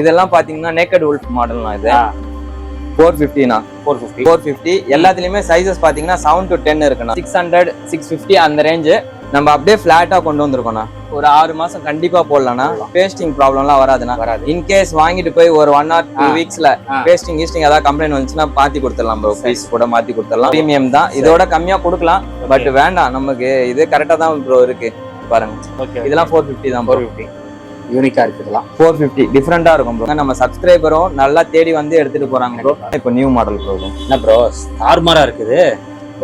இதெல்லாம் பாத்தீங்கன்னா naked wolf மாடல்னா இது. ஃபோர் ஃபிஃப்டினா ஃபோர் ஃபிஃப்டி ஃபோர் ஃபிஃப்டி எல்லாத்துலயுமே சைஸஸ் பாத்தீங்கன்னா செவன் டு டென் இருக்குண்ணா. சிக்ஸ் ஹண்ட்ரட் சிக்ஸ் ஃபிஃப்டி அந்த ரேஞ்சு நம்ம அப்படியே ஃபிளாட்டா கொண்டு வந்திருக்கோம்ண்ணா ஒரு ஆறு மாசம் கண்டிப்பா போடலாம்ண்ணா பேஸ்டிங் ப்ராப்ளம்லாம் வராதுண்ணா. வராது. இன்கேஸ் வாங்கிட்டு போய் ஒரு ஒன் ஆர் டூ. வீக்ஸ்ல. பேஸ்டிங் கீஸ்டிங் ஏதாவது கம்ப்ளைண்ட் வந்துச்சுன்னா மாத்தி கொடுத்துடலாம் ப்ரோ பீஸ் கூட மாத்தி கொடுத்துடலாம். ப்ரீமியம் தான். இதோட கம்மியா கொடுக்கலாம். பட் வேண்டாம். நமக்கு இது கரெக்டா தான் ப்ரோ இருக்கு. பாருங்க. இதெல்லாம் ஃபோர் ஃபிஃப்டி தான் ப்ரோ ஃபோர் ஃபிஃப்டி யூனிக்கா இருக்குதுலாம் ஃபோர் ஃபிஃப்டி டிஃப்ரெண்டா இருக்கும் ப்ரோ நம்ம சப்ஸ்கிரைபரும் நல்லா தேடி வந்து எடுத்துட்டு போறாங்க ப்ரோ இப்போ நியூ மாடல் ப்ரோ என்ன ப்ரோ தாறுமாறா இருக்குது.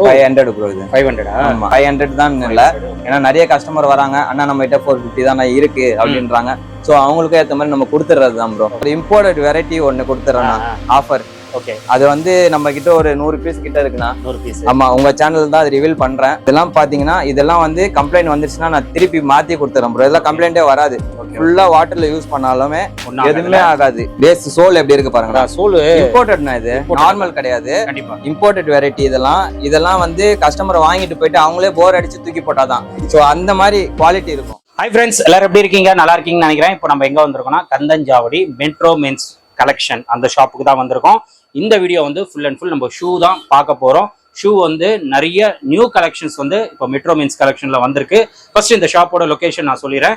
ஃபைவ் ஹண்ட்ரட் ப்ரோ இது. ஃபைவ் ஹண்ட்ரடா ஃபைவ் ஹண்ட்ரட் தான் இல்ல. ஏன்னா நிறைய கஸ்டமர் வராங்க. அண்ணா நம்ம கிட்ட ஃபோர் ஃபிஃப்டி தான் இருக்கு அப்படின்றாங்க. சோ அவங்களுக்கும் ஏத்த மாதிரி நம்ம கொடுத்துறது தான் ப்ரோ இம்போர்ட்டட் வெரைட்டி ஒன்னு கொடுத்துறேன் ஆஃபர் ஓகே அது வந்து நம்ம கிட்ட ஒரு நூறு பீஸ் கிட்ட இருக்குண்ணா. நூறு பீஸ் ஆமா உங்க சேனல் தான் அது ரிவீல் பண்றேன். இதெல்லாம் பாத்தீங்கன்னா இதெல்லாம் வந்து கம்ப்ளைண்ட் வந்துச்சுன்னா நான் திருப்பி மாத்தி கொடுத்துறேன் ப்ரோ இதெல்லாம் கம்ப்ளைண்டே வராது. ஃபுல்லா வாட்டர்ல யூஸ் பண்ணாலுமே எதுவுமே ஆகாது. பேஸ் சோல் எப்படி இருக்கு பாருங்க சோலு இம்போர்ட்டட்னா இது. நார்மல் கிடையாது. கண்டிப்பா. இம்போர்ட்டட் வெரைட்டி இதெல்லாம். இதெல்லாம் வந்து கஸ்டமர் வாங்கிட்டு போயிட்டு அவங்களே போர் அடிச்சு தூக்கி போட்டாதான். சோ அந்த மாதிரி குவாலிட்டி இருக்கும். ஹாய் ஃப்ரெண்ட்ஸ் எல்லாரும் எப்படி இருக்கீங்க? நல்லா இருக்கீங்கன்னு நினைக்கிறேன். இப்போ நம்ம எங்க வந்திருக்கோம்னா கந்தஞ்சாவடி மெட்ரோ மென்ஸ் கலெக்ஷன் அந்த ஷாப்புக்கு தான் வந்திருக்கோம். இந்த வீடியோ வந்து ஃபுல் அண்ட் ஃபுல் நம்ம ஷூ தான் பார்க்க போகிறோம் ஷூ வந்து நிறைய நியூ கலெக்ஷன்ஸ் வந்து இப்போ மெட்ரோ மீன்ஸ் கலெக்ஷனில் வந்திருக்கு. ஃபர்ஸ்ட் இந்த ஷாப்போட லொக்கேஷன் நான் சொல்லிடுறேன்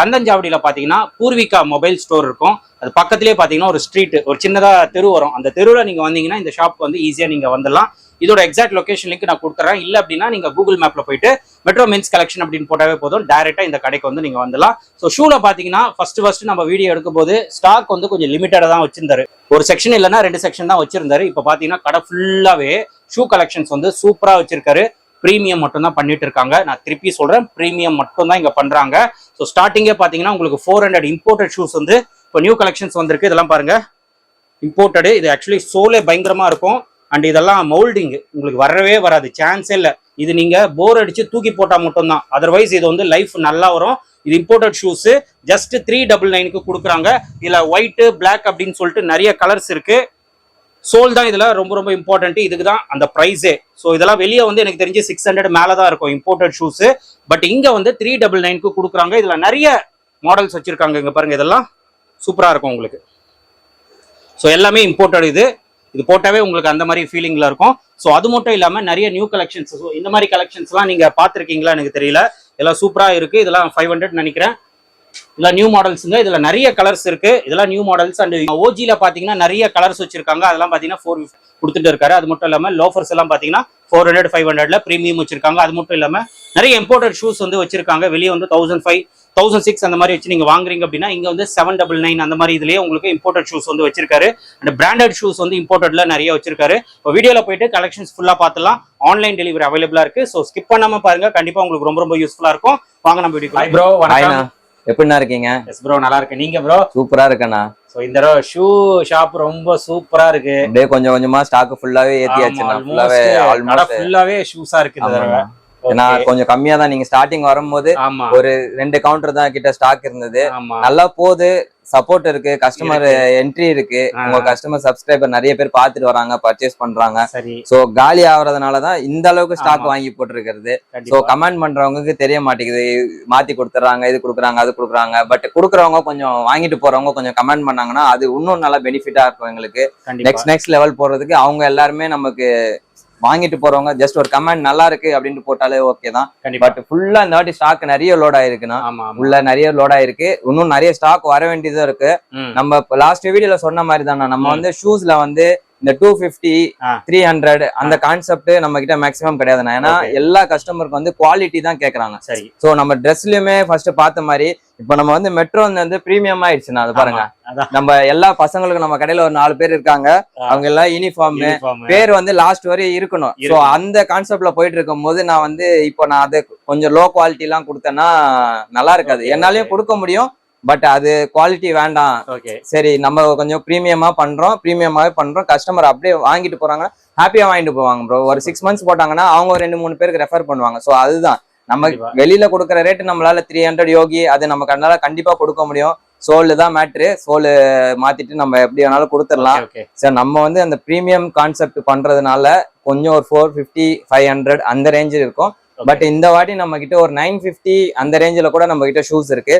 கந்தஞ்சாவடியில் பார்த்தீங்கன்னா பூர்விகா மொபைல் ஸ்டோர் இருக்கும். அது பக்கத்துலேயே பார்த்தீங்கன்னா ஒரு ஸ்ட்ரீட் ஒரு சின்னதாக தெரு வரும். அந்த தெருவில் நீங்கள் வந்தீங்கன்னா இந்த ஷாப் வந்து ஈஸியாக நீங்கள் வந்துடலாம். இதோட எக்ஸாக்ட் லொகேஷன் லிங்க் நான் கொடுக்குறேன். இல்லை அப்படின்னா நீங்கள் கூகுள் மேப்பில் போயிட்டு மெட்ரோ மென்ஸ் கலெக்ஷன் அப்படின்னு போட்டாவே போதும். டேரெக்டாக இந்த கடைக்கு வந்து நீங்கள் வந்துடலாம். ஸோ ஷூவில் பார்த்தீங்கன்னா ஃபஸ்ட்டு ஃபஸ்ட்டு நம்ம வீடியோ எடுக்கும் போது ஸ்டாக் வந்து கொஞ்சம் லிமிட்டடாக தான் வச்சிருந்தாரு. ஒரு செக்ஷன் இல்லைன்னா ரெண்டு செக்ஷன் தான் வச்சிருந்தாரு. இப்போ பார்த்தீங்கன்னா கடை ஃபுல்லாகவே ஷூ கலெக்ஷன்ஸ் வந்து சூப்பராக வச்சிருக்காரு. ப்ரீமியம் மட்டும் தான் பண்ணிட்டு இருக்காங்க. நான் திருப்பி சொல்றேன் ப்ரீமியம் மட்டும் தான் இங்க பண்றாங்க. ஸோ ஸ்டார்டிங்கே பாத்தீங்கன்னா உங்களுக்கு ஃபோர் ஹண்ட்ரட் இம்போர்ட்டட் ஷூஸ் வந்து இப்போ நியூ கலெக்ஷன்ஸ் வந்திருக்கு. இதெல்லாம் பாருங்க. இம்போர்ட்டடு இது ஆக்சுவலி சோலே பயங்கரமா இருக்கும். அண்ட் இதெல்லாம் மோல்டிங் உங்களுக்கு வரவே வராது. சான்ஸே இல்லை. இது நீங்க போர் அடிச்சு தூக்கி போட்டா மட்டும்தான். அதர்வைஸ் இது வந்து லைஃப் நல்லா வரும். இது imported shoes just three double நைனுக்கு கொடுக்குறாங்க. இதுல ஒயிட்டு பிளாக் அப்படின்னு சொல்லிட்டு நிறைய கலர்ஸ் இருக்கு. சோல் தான் இதுல ரொம்ப ரொம்ப இம்பார்ட்டன்ட் இதுக்கு தான் அந்த ப்ரைஸே ஸோ இதெல்லாம் வெளியே வந்து எனக்கு தெரிஞ்சு சிக்ஸ் ஹண்ட்ரட் மேலே தான் இருக்கும் இம்போர்ட்டட் ஷூஸ் பட் இங்க வந்து த்ரீ டபுள் நைனுக்கு கொடுக்குறாங்க. இதுல நிறைய மாடல்ஸ் வச்சிருக்காங்க இங்க பாருங்க. இதெல்லாம் சூப்பரா இருக்கும் உங்களுக்கு. ஸோ எல்லாமே இம்போர்ட்டட் இது. இது போட்டாவே உங்களுக்கு அந்த மாதிரி ஃபீலிங்ல இருக்கும். ஸோ அது மட்டும் இல்லாம நிறைய நியூ கலெக்ஷன்ஸ் இந்த மாதிரி கலெக்ஷன்ஸ்லாம் நீங்க பார்த்துருக்கீங்களா? எனக்கு தெரியல. இதெல்லாம் சூப்பரா இருக்கு. இதெல்லாம் ஃபைவ் ஹண்ட்ரட் நினைக்கிறேன். இதெல்லாம் நியூ மாடல்ஸுங்க இதுல நிறைய கலர்ஸ் இருக்கு. இதெல்லாம் நியூ மாடல்ஸ் அண்ட் ஓஜியில் பாத்தீங்கன்னா நிறைய கலர்ஸ் வச்சிருக்காங்க. அதெல்லாம் பாத்தீங்கன்னா ஃபோர் கொடுத்துட்டு இருக்காரு. அது மட்டும் இல்லாம லோஃபர்ஸ் எல்லாம் பாத்தீங்கன்னா ஃபோர் ஹண்ட்ரட் ஃபைவ் ஹண்ட்ரட்ல ப்ரீமியம் வச்சிருக்காங்க. அது மட்டும் இல்லாம நிறைய இம்போர்ட்டட் ஷூஸ் வந்து வச்சிருக்காங்க. வெளியே வந்து தௌசண்ட் ஃபைவ் தௌசண்ட் சிக்ஸ் அந்த மாதிரி வச்சு நீங்க வாங்குறீங்க அப்படின்னா இங்க வந்து செவன் டபுள் நைன் அந்த மாதிரி இதுலயே உங்களுக்கு இம்போர்ட்டட் ஷூஸ் வந்து வச்சிருக்காரு. அண்ட் பிராண்டட் ஷூஸ் வந்து இம்போர்ட்டட்ல நிறைய வச்சிருக்காரு. இப்போ வீடியோல போயிட்டு கலெக்ஷன்ஸ் ஃபுல்லா பார்த்துலாம் ஆன்லைன் டெலிவரி அவைலபிளா இருக்கு. ஸோ ஸ்கிப் பண்ணாம பாருங்க. கண்டிப்பா உங்களுக்கு ரொம்ப ரொம்ப யூஸ்ஃபுல்லா இருக்கும். வாங்க நம்ம வீடியோ ப்ரோ எப்படிண்ணா இருக்கீங்க? எஸ் ப்ரோ நல்லா இருக்கு நீங்க ப்ரோ சூப்பரா இருக்கண்ணா. சோ இந்த தடவை ஷூ ஷாப் ரொம்ப சூப்பரா இருக்கு. அப்படியே கொஞ்சம் கொஞ்சமா ஸ்டாக் ஃபுல்லாவே ஏத்தியாச்சுண்ணா. ஃபுல்லாவே ஆல்மோஸ்ட் ஃபுல்லாவே ஷூஸா இருக்கு இந்த தடவை. ஏன்னா. கொஞ்சம் கம்மியா தான் நீங்க ஸ்டார்டிங் வரும்போது ஒரு ரெண்டு கவுண்டர் தான் கிட்ட ஸ்டாக் இருந்தது. நல்லா போகுது. சப்போர்ட் இருக்கு. கஸ்டமர் என்ட்ரி இருக்கு. உங்க கஸ்டமர் சப்ஸ்கிரைபர் நிறைய பேர் பாத்துட்டு வராங்க பர்ச்சேஸ் பண்றாங்க. சோ காலி ஆகுறதுனால தான் இந்த அளவுக்கு ஸ்டாக். வாங்கி போட்டிருக்கிறது. சோ கமெண்ட் பண்றவங்களுக்கு தெரிய மாட்டேங்குது. மாத்தி கொடுத்துறாங்க இது கொடுக்குறாங்க அது கொடுக்குறாங்க. பட் கொடுக்குறவங்க கொஞ்சம் வாங்கிட்டு போறவங்க கொஞ்சம் கமெண்ட் பண்ணாங்கன்னா அது இன்னும் நல்லா பெனிஃபிட்டா இருக்கும் எங்களுக்கு. நெக்ஸ்ட் நெக்ஸ்ட் லெவல் போறதுக்கு அவங்க எல்லாருமே நமக்கு வாங்கிட்டு போறவங்க ஜஸ்ட் ஒரு கமெண்ட் நல்லா இருக்கு அப்படின்ட்டு போட்டாலே ஓகே தான். பட் ஃபுல்லா இந்த வாட்டி ஸ்டாக் நிறைய லோட் ஆயிருக்குன்னா உள்ள நிறைய லோட் ஆயிருக்கு. இன்னும் நிறைய ஸ்டாக் வர வேண்டியதா இருக்கு. நம்ம லாஸ்ட் வீடியோல சொன்ன மாதிரி தானே நம்ம. வந்து ஷூஸ்ல வந்து இந்த டூ பிப்டி. த்ரீ ஹண்ட்ரட் அந்த கான்செப்ட் நம்ம கிட்ட மேக்ஸிமம் கிடையாதுண்ணா ஏன்னா. எல்லா கஸ்டமருக்கு வந்து குவாலிட்டி தான் கேக்குறாங்க சரி சோ நம்ம ட்ரெஸ்லயுமே ஃபர்ஸ்ட் பார்த்த மாதிரி இப்போ நம்ம வந்து மெட்ரோ வந்து பிரீமியம் ஆயிடுச்சுண்ணா அது பாருங்க நம்ம எல்லா பசங்களுக்கும் நம்ம கடையில ஒரு நாலு பேர் இருக்காங்க. அவங்க எல்லாம் யூனிஃபார்ம். பேர் வந்து லாஸ்ட் வரையும் இருக்கணும் சோ இருக்கணும். அந்த கான்செப்ட்ல போயிட்டு இருக்கும் போது நான் வந்து இப்போ நான் அது கொஞ்சம் லோ குவாலிட்டி எல்லாம் கொடுத்தேன்னா நல்லா இருக்காது என்னாலயும். கொடுக்க முடியும் பட் அது குவாலிட்டி வேண்டாம். ஓகே. சரி நம்ம கொஞ்சம் ப்ரீமியமா பண்றோம். ப்ரீமியமாவே பண்றோம். கஸ்டமர் அப்படியே வாங்கிட்டு போறாங்க ஹாப்பியா வாங்கிட்டு போவாங்க ப்ரோ ஒரு சிக்ஸ் மந்த்ஸ் போட்டாங்கன்னா அவங்க ரெண்டு மூணு பேருக்கு ரெஃபர் பண்ணுவாங்க. சோ அதுதான். நம்ம. வெளியில கொடுக்குற ரேட் நம்மளால த்ரீ ஹண்ட்ரட் யோகி அது நம்ம கண்ணால கண்டிப்பா கொடுக்க முடியும். சோலு தான் மேட்ரு சோலு மாத்திட்டு நம்ம எப்படி வேணாலும் கொடுத்துடலாம். சார் நம்ம வந்து அந்த ப்ரீமியம் கான்செப்ட் பண்றதுனால கொஞ்சம் ஒரு ஃபோர் ஃபிஃப்டி ஃபைவ் ஹண்ட்ரட் அந்த ரேஞ்சில் இருக்கும். பட் இந்த வாட்டி நம்ம கிட்ட ஒரு நைன் பிப்டி அந்த ரேஞ்சில கூட நம்ம கிட்ட ஷூஸ் இருக்கு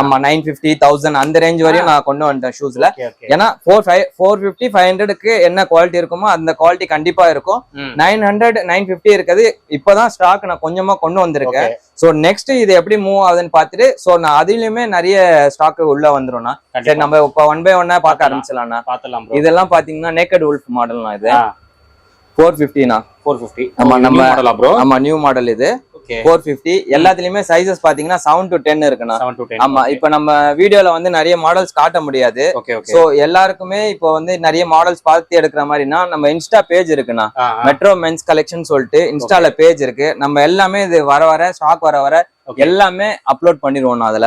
ஆமா நைன் பிப்டி தௌசண்ட் அந்த ரேஞ்ச் வரையும் நான் கொண்டு வந்துட்டேன் ஷூஸ்ல ஏன்னா four five four fifty five ஹண்ட்ரடுக்கு என்ன குவாலிட்டி இருக்குமோ அந்த குவாலிட்டி கண்டிப்பா இருக்கும். நைன் ஹண்ட்ரட் நைன் பிப்டி இருக்குது. இப்பதான் ஸ்டாக் நான் கொஞ்சமா கொண்டு வந்திருக்கேன். சோ நெக்ஸ்ட் இது எப்படி மூவ் ஆகுதுன்னு பார்த்துட்டு சோ நான் அதுலயுமே நிறைய ஸ்டாக் உள்ள வந்துரும்னா சரி நம்ம இப்ப ஒன் பை ஒன்னா பார்க்க ப்ரோ இதெல்லாம் பாத்தீங்கன்னா நேக்கட் உல்ஃப் மாடல்னா இது. ஃபோர் ஃபிஃப்டினா ஃபோர் ஃபிஃப்டி ஆமா, நம்ம- ஆமா நியூ மாடல் இது. ஃபோர் ஃபிஃப்டி எல்லாத்துலயுமே சைசஸ் பாத்தீங்கன்னா செவன் டு டென் இருக்குண்ணா ஆமா இப்ப நம்ம வீடியோல வந்து நிறைய மாடல்ஸ் காட்ட முடியாது. சோ எல்லாருக்குமே இப்போ வந்து நிறைய மாடல்ஸ் பார்த்து எடுக்கிற மாதிரினா நம்ம இன்ஸ்டா பேஜ் இருக்குண்ணா. மெட்ரோ மென்ஸ் கலெக்ஷன் சொல்லிட்டு இன்ஸ்டால பேஜ் இருக்கு. நம்ம எல்லாமே இது வர வர ஸ்டாக் வர வர. எல்லாமே அப்லோட் பண்ணிடுவோம் அதுல.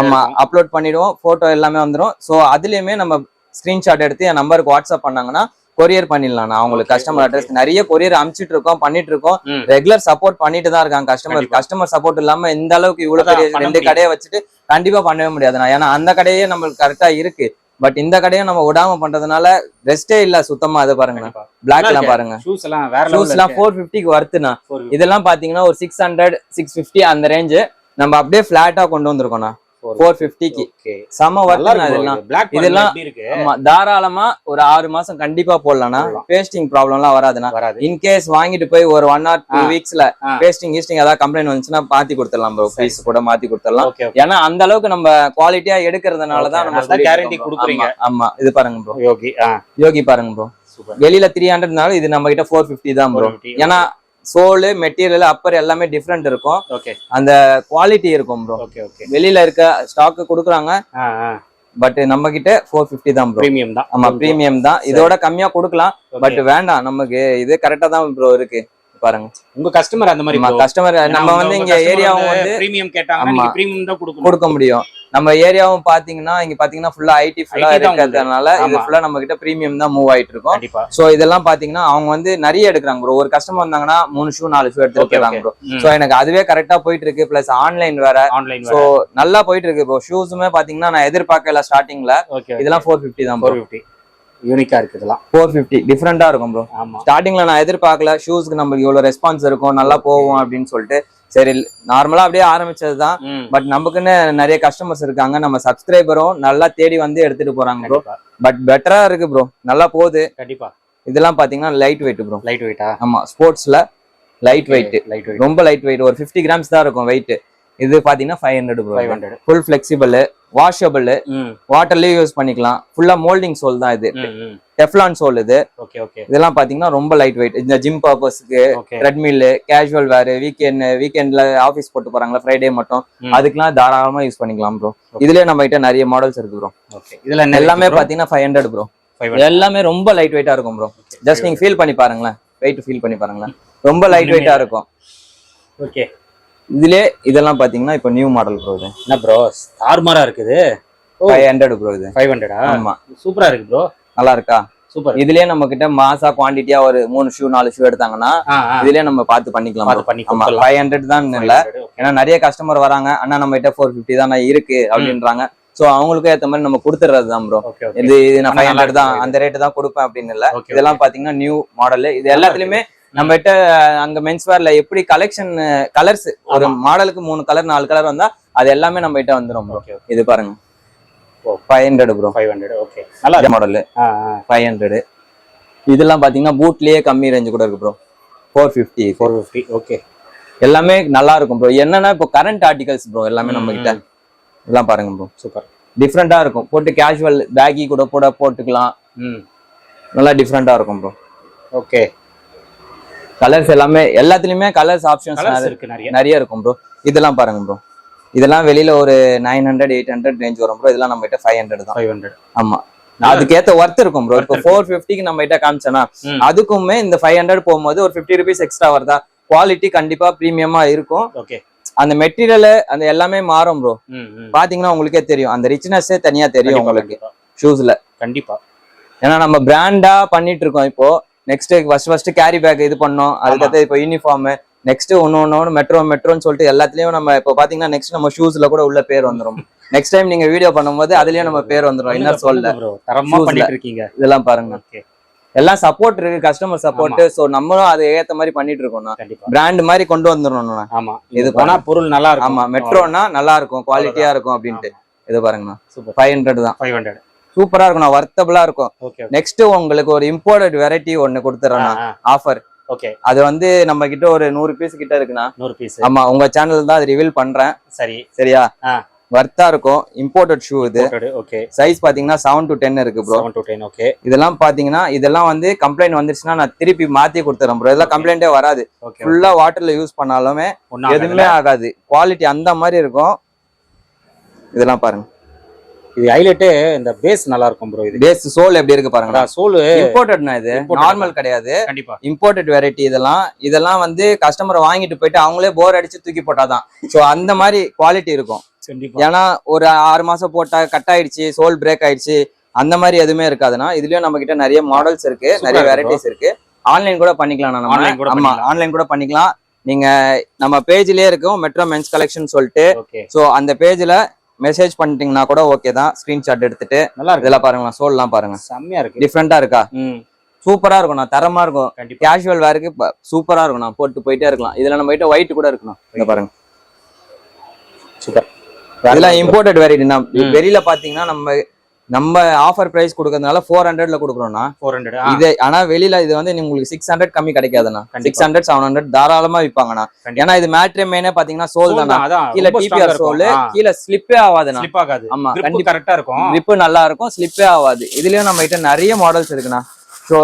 ஆமா அப்லோட் பண்ணிடுவோம். போட்டோ எல்லாமே வந்துரும். சோ அதுலயுமே நம்ம ஸ்கிரீன்ஷாட் எடுத்து என் நம்பருக்கு வாட்ஸ்அப் பண்ணாங்கன்னா கொரியர் பண்ணிடலாம். அவங்களுக்கு கஸ்டமர். அட்ரஸ் நிறைய கொரியர் அனுப்பிச்சிட்டு இருக்கோம் பண்ணிட்டு இருக்கோம். ரெகுலர் சப்போர்ட் பண்ணிட்டு தான் இருக்காங்க கஸ்டமர். கஸ்டமர் சப்போர்ட் இல்லாம இந்த அளவுக்கு இவ்வளவு பெரிய ரெண்டு முடியாது. கடையை வச்சுட்டு கண்டிப்பா பண்ணவே முடியாதுண்ணா ஏன்னா அந்த கடையே நம்மளுக்கு கரெக்டா இருக்கு. பட் இந்த கடையும் நம்ம விடாம பண்றதுனால ரெஸ்டே இல்ல சுத்தமா. அது பாருங்க. பிளாக் எல்லாம் பாருங்க. ஷூஸ் எல்லாம் வேற ஷூஸ் எல்லாம் ஃபோர் ஃபிஃப்டிக்கு வருத்துண்ணா இதெல்லாம் பாத்தீங்கன்னா ஒரு சிக்ஸ் ஹண்ட்ரட் சிக்ஸ் ஃபிஃப்டி அந்த ரேஞ்சு நம்ம அப்படியே பிளாட்டா கொண்டு வந்திருக்கோம்ண்ணா. ஃபோர் ஃபிஃப்டிக்கு செம இருக்கு இதெல்லாம். இதெல்லாம் தாராளமா ஒரு ஆறு மாசம் கண்டிப்பா போடலாம்னா போடலாம். பேஸ்டிங் ப்ராப்ளம்லாம் வராதுண்ணா. வராது. இன்கேஸ் வாங்கிட்டு போய் ஒரு ஒன் ஆர் டூ. வீக்ஸ்ல. பேஸ்டிங் கீஸ்டிங் ஏதாவது கம்ப்ளைண்ட் வந்துச்சுன்னா மாத்தி கொடுத்துடலாம் ப்ரோ. பீஸ் கூட மாத்தி கொடுத்துடலாம். ஏன்னா அந்த அளவுக்கு நம்ம குவாலிட்டியா எடுக்கிறதுனால Okay, தான் நம்ம bro. கொடுக்குறீங்க. ஆமா, இது பாருங்க ப்ரோ யோகி யோகி பாருங்க ப்ரோ வெளியில த்ரீ ஹண்ட்ரட்னாலும் இது நம்ம கிட்ட ஃபோர் ஃபிஃப்டி தான் ப்ரோ ஏன்னா சோலு மெட்டீரியல் அப்பர் எல்லாமே டிஃப்ரெண்ட் இருக்கும். ஓகே அந்த குவாலிட்டி இருக்கும் ப்ரோ ஓகே ஓகே வெளியில இருக்க ஸ்டாக் கொடுக்குறாங்க. பட் நம்ம கிட்ட ஃபோர் ஃபிஃப்டி தான் ப்ரோ பிரீமியம் தான். ஆமா பிரீமியம் தான். இதோட கம்மியா கொடுக்கலாம். பட் வேண்டாம் நமக்கு இது கரெக்டா தான் ப்ரோ இருக்கு. பாருங்க. உங்க கஸ்டமர் அந்த மாதிரி. கஸ்டமர் நம்ம வந்து இங்க ஏரியாவும் வந்து பிரீமியம் கேட்டாங்கன்னா ஆமா. நீங்க பிரீமியம் தான் கொடுக்கணும். கொடுக்க முடியும். நம்ம ஏரியாவும் பாத்தீங்கன்னா இங்க பாத்தீங்கன்னா ஃபுல்லா ஐடி ஃபுல்லா. இருக்கிறதுனால இது. ஃபுல்லா நம்ம கிட்ட பிரீமியம் தான் மூவ் ஆயிட்டு இருக்கும் சோ இதெல்லாம் பாத்தீங்கன்னா அவங்க வந்து நிறைய எடுக்கிறாங்க ப்ரோ ஒரு கஸ்டமர் வந்தாங்கன்னா மூணு ஷூ நாலு ஷூ எடுத்துட்டு போயிடலாம். ப்ரோ. சோ எனக்கு அதுவே கரெக்டா போயிட்டு இருக்கு பிளஸ் ஆன்லைன் வேற. ஆன்லைன் சோ நல்லா போயிட்டு இருக்கு ப்ரோ ஷூஸுமே பாத்தீங்கன்னா நான் எதிர்பார்க்கல ஸ்டார்டிங்ல இதெல்லாம் ஃபோர் ஃபிஃப்டி தான் ப்ரோ ஃபோர் ஃபிஃப்டி யூனிக்கா இருக்கு இதெல்லாம். ஃபோர் ஃபிஃப்டி டிஃப்ரெண்டா இருக்கும் ப்ரோ ஸ்டார்டிங்ல நான் எதிர்பார்க்கல ஷூஸ்க்கு நம்மளுக்கு இவ்வளவு ரெஸ்பான்ஸ் இருக்கும் நல்லா போகும் அப்படின்னு சொல்லிட்டு. சரி நார்மலா அப்படியே ஆரம்பிச்சது தான் பட் நமக்குன்னு நிறைய கஸ்டமர்ஸ் இருக்காங்க. நம்ம சப்ஸ்கிரைபரும் நல்லா தேடி வந்து எடுத்துட்டு போறாங்க ப்ரோ பட் பெட்டரா இருக்கு ப்ரோ நல்லா போகுது. கண்டிப்பா. இதெல்லாம் பாத்தீங்கன்னா லைட் வெயிட் ப்ரோ லைட் வெயிட்டா ஆமா ஸ்போர்ட்ஸ்ல லைட் வெயிட் லைட் வெயிட் ரொம்ப லைட் வெயிட் ஒரு 50 கிராம்ஸ் தான் இருக்கும் வெயிட் இது பாத்தீங்கன்னா five hundred bro five hundred full flexible washable ம். வாட்டர்லயும் யூஸ் பண்ணிக்கலாம். ஃபுல்லா மோல்டிங் சோல் தான் இது. டெஃப்லான் சோல் இது. ஓகே ஓகே இதெல்லாம் பாத்தீங்கன்னா ரொம்ப லைட் வெயிட் இந்த ஜிம் பர்பஸ்க்கு okay treadmill casual wear weekend வீக்கெண்ட்ல ஆஃபீஸ் போட்டு போறாங்களா ஃப்ரைடே மட்டும். அதுக்கெல்லாம் தாராளமா யூஸ் பண்ணிக்கலாம் ப்ரோ. இதுலயே நம்ம கிட்ட நிறைய மாடல்ஸ் இருக்கு ப்ரோ இதுல எல்லாமே பாத்தீங்கன்னா ஃபைவ் ஹண்ட்ரட் ப்ரோ எல்லாமே ரொம்ப லைட் வெயிட்டா இருக்கும் ப்ரோ ஜஸ்ட் நீங்க ஃபீல் பண்ணி பாருங்களேன். வெயிட் ஃபீல் பண்ணி பாருங்களேன். ரொம்ப லைட் வெயிட்டா இருக்கும். ஓகே இதுலயே இதெல்லாம் பாத்தீங்கன்னா இப்போ நியூ மாடல் ப்ரோ இது. என்ன ப்ரோ தார்மாரா இருக்குது. ஃபைவ் ஹண்ட்ரட் ப்ரோ இது. ஃபைவ் ஹண்ட்ரடா ஆமா. சூப்பரா இருக்கு ப்ரோ நல்லா இருக்கா? சூப்பர். இதுலயே நம்ம கிட்ட மாசா குவாண்டிட்டியா ஒரு மூணு ஷூ நாலு ஷூ எடுத்தாங்கன்னா இதுலயே நம்ம பார்த்து பண்ணிக்கலாம் ஆமா. ஃபைவ் ஹண்ட்ரட் தான் இல்ல. 500, okay. ஏன்னா நிறைய கஸ்டமர் வராங்க. அண்ணா நம்ம கிட்ட ஃபோர் ஃபிஃப்டி தான் இருக்கு அப்படின்றாங்க. சோ அவங்களுக்கும் ஏத்த மாதிரி நம்ம கொடுத்துறது தான் ப்ரோ இது இது நான் ஆனா ஃபைவ் ஹண்ட்ரட் தான் அந்த ரேட்டு தான் கொடுப்பேன் அப்படின்னு இல்ல. இதெல்லாம் பாத்தீங்கன்னா நியூ மாடல் இது எல்லாத்துலயுமே நம்ம கிட்ட அங்க மென்ஸ் வேர்ல எப்படி கலெக்ஷன் கலர்ஸ் ஒரு மாடலுக்கு மூணு கலர் நாலு கலர் வந்தா அது எல்லாமே நம்ம கிட்ட வந்துரும் ப்ரோ இது பாருங்க. Five hundred bro five hundred okay நல்லா மாடல் ஃபைவ் ஹண்ட்ரட் இதெல்லாம் பாத்தீங்கன்னா பூட்லயே கம்மி ரேஞ்சு கூட இருக்கு bro four fifty four fifty okay எல்லாமே நல்லா இருக்கும் ப்ரோ என்னன்னா இப்போ கரண்ட் ஆர்டிகல்ஸ் ப்ரோ எல்லாமே நம்ம கிட்ட இதெல்லாம் பாருங்க ப்ரோ சூப்பர் டிஃப்ரெண்டா இருக்கும். போட்டு கேஷுவல் பேக்கி கூட போட போட்டுக்கலாம். ம். நல்லா டிஃப்ரெண்டா இருக்கும் ப்ரோ ஓகே கலர்ஸ் எல்லாமே எல்லாத்துலயுமே கலர்ஸ் ஆப்ஷன்ஸ் இருக்கு நிறைய. நிறைய இருக்கும் ப்ரோ இதெல்லாம் பாருங்க ப்ரோ இதெல்லாம் வெளியில ஒரு nine hundred eight hundred range வரும் ப்ரோ இதெல்லாம் நம்ம கிட்ட ஃபைவ் ஹண்ட்ரட் தான். ஃபைவ் ஹண்ட்ரட் ஆமா. அதுக்கேத்த ஒர்த் இருக்கும் ப்ரோ இப்போ ஃபோர் ஃபிஃப்டிக்கு நம்ம கிட்ட காமிச்சனா. அதுக்குமே இந்த ஃபைவ் ஹண்ட்ரட் போகும்போது ஒரு ஃபிஃப்டி ருபீஸ் எக்ஸ்ட்ரா வருதா? குவாலிட்டி கண்டிப்பா ப்ரீமியமா இருக்கும். ஓகே அந்த மெட்டீரியல் அந்த எல்லாமே மாறும் ப்ரோ பாத்தீங்கன்னா உங்களுக்கே தெரியும். அந்த ரிச்னஸே தனியா தெரியும் உங்களுக்கு. ஷூஸ்ல கண்டிப்பா. ஏன்னா நம்ம பிராண்டா பண்ணிட்டு இருக்கோம் இப்போ. Next first first carry bag இது பண்ணோம். அதுக்கடுத்து இப்போ யூனிஃபார்ம் நெக்ஸ்ட் ஒன்னு ஒன்னு மெட்ரோ மெட்ரோன்னு சொல்லிட்டு எல்லாத்துலயும் நம்ம இப்போ பாத்தீங்கன்னா நெக்ஸ்ட் நம்ம ஷூஸ்ல கூட உள்ள பேர் வந்துரும். நெக்ஸ்ட் டைம் நீங்க வீடியோ பண்ணும்போது அதுலயும் நம்ம பேர் வந்துரும். இன்னர் சொல்ல. இதெல்லாம் பாருங்க. எல்லாம் சப்போர்ட் இருக்கு கஸ்டமர் சப்போர்ட் சோ நம்மளும் அதை ஏத்த மாதிரி பண்ணிட்டு கண்டிப்பா. பிராண்ட் மாதிரி கொண்டு வந்துடணும்ண்ணா. ஆமா. இது போனா பொருள் நல்லா இருக்கும். ஆமா மெட்ரோனா நல்லா இருக்கும் குவாலிட்டியா இருக்கும் அப்படின்ட்டு. இது பாருங்கண்ணா. ஃபைவ் ஹண்ட்ரட் தான். ஃபைவ் ஹண்ட்ரட் சூப்பரா இருக்கும்ண்ணா வர்த்தபிளா இருக்கும். நெக்ஸ்ட் உங்களுக்கு ஒரு இம்போர்ட்டட் வெரைட்டி ஒன்னு கொடுத்துறேண்ணா ஆஃபர் ஓகே அது வந்து நம்ம கிட்ட ஒரு நூறு பீஸ் கிட்ட இருக்குண்ணா. நூறு பீஸ் ஆமா உங்க சேனல் தான் அது ரிவீல் பண்றேன். சரி. சரியா. வர்த்தா இருக்கும். இம்போர்ட்டட் ஷூ இது. ஓகே சைஸ் பாத்தீங்கன்னா செவன் டு டென் இருக்கு bro seven to ten okay இதெல்லாம் பாத்தீங்கன்னா இதெல்லாம் வந்து கம்ப்ளைண்ட் வந்துருச்சுன்னா நான் திருப்பி மாத்தி கொடுத்துறேன் ப்ரோ இதெல்லாம் கம்ப்ளைண்டே வராது. ஃபுல்லா வாட்டர்ல யூஸ் பண்ணாலுமே எதுவுமே ஆகாது. குவாலிட்டி அந்த மாதிரி இருக்கும். இதெல்லாம் பாருங்க. இது ஹைலைட்டு இந்த பேஸ் நல்லா இருக்கும் ப்ரோ இது. பேஸ் சோல் எப்படி இருக்கு பாருங்க சோலு இம்போர்ட்டட்னா இது? நார்மல் கிடையாது. கண்டிப்பா. இம்போர்ட்டட் வெரைட்டி இதெல்லாம். இதெல்லாம் வந்து கஸ்டமர் வாங்கிட்டு போயிட்டு அவங்களே போர் அடிச்சு தூக்கி போட்டாதான். சோ அந்த மாதிரி குவாலிட்டி இருக்கும். ஏன்னா ஒரு ஆறு மாசம் போட்டா கட் ஆயிடுச்சு சோல் பிரேக் ஆயிடுச்சு அந்த மாதிரி எதுவுமே இருக்காதுன்னா இதுலயும் நம்ம கிட்ட நிறைய மாடல்ஸ் இருக்கு நிறைய வெரைட்டிஸ் இருக்கு. ஆன்லைன் கூட பண்ணிக்கலாம் நம்ம. ஆமா. ஆன்லைன் கூட பண்ணிக்கலாம். நீங்க நம்ம பேஜ்லயே இருக்கும் மெட்ரோ மென்ஸ் கலெக்ஷன் சொல்லிட்டு. சோ அந்த பேஜ்ல மெசேஜ் பண்ணிட்டீங்கன்னா கூட ஓகே தான். ஸ்கிரீன்ஷாட் எடுத்துட்டு நல்லா இருக்கு. இதெல்லாம் பாருங்களா சோல்லாம் பாருங்க. செம்மையா இருக்கு. டிஃப்ரெண்டா இருக்கா? சூப்பரா இருக்கும் தரமா இருக்கும் கேஷுவல் வேருக்கு சூப்பரா இருக்கும் போட்டு போயிட்டே இருக்கலாம். இதுல நம்ம கிட்ட ஒயிட் கூட இருக்கணும். இங்க பாருங்க. சூப்பர் இதெல்லாம் இம்போர்ட்டட் வெரைட்டி ம். வெளியில பாத்தீங்கன்னா நம்ம நம்ம ஆஃபர் பிரைஸ் கொடுக்கறதுனால ஃபோர் ஹண்ட்ரட்ல கொடுக்குறோம்னா ஃபோர் ஹண்ட்ரட் இது ஆனா வெளியில இது வந்து உங்களுக்கு சிக்ஸ் ஹண்ட்ரட் கம்மி கிடைக்காதுண்ணா. சிக்ஸ் ஹண்ட்ரட் செவன் ஹண்ட்ரட் தாராளமா விற்பாங்கண்ணா. ஏன்னா இது மேட்ரே மெயினே பாத்தீங்கன்னா சோல் தானா கீழே டிபிஆர் சோல் கீழே ஸ்லிப்பே ஆகாதுண்ணா. ஸ்லிப் ஆகாது. ஆமா கண்டிப்பா. கரெக்டா இருக்கும். Grip நல்லா இருக்கும் ஸ்லிப்பே ஆகாது. இதுலயும் நம்ம கிட்ட நிறைய மாடல்ஸ் இருக்குண்ணா. ஸோ